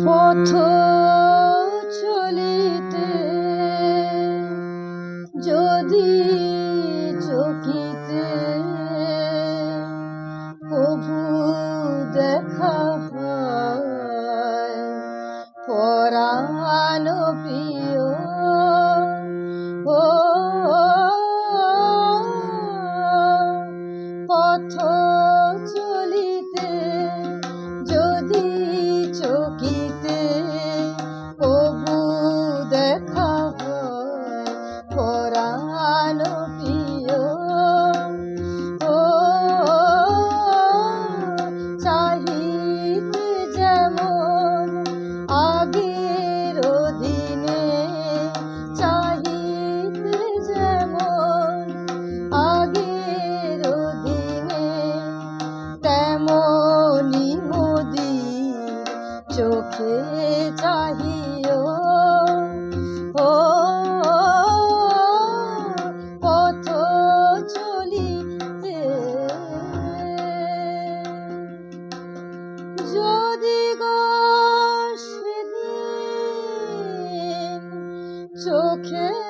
পথ চলিতে যদি চকিতে প্রভু দেখা হয় পরাণ প্রিয় চাহিও ও পথ চলি যদি গোষ চোখে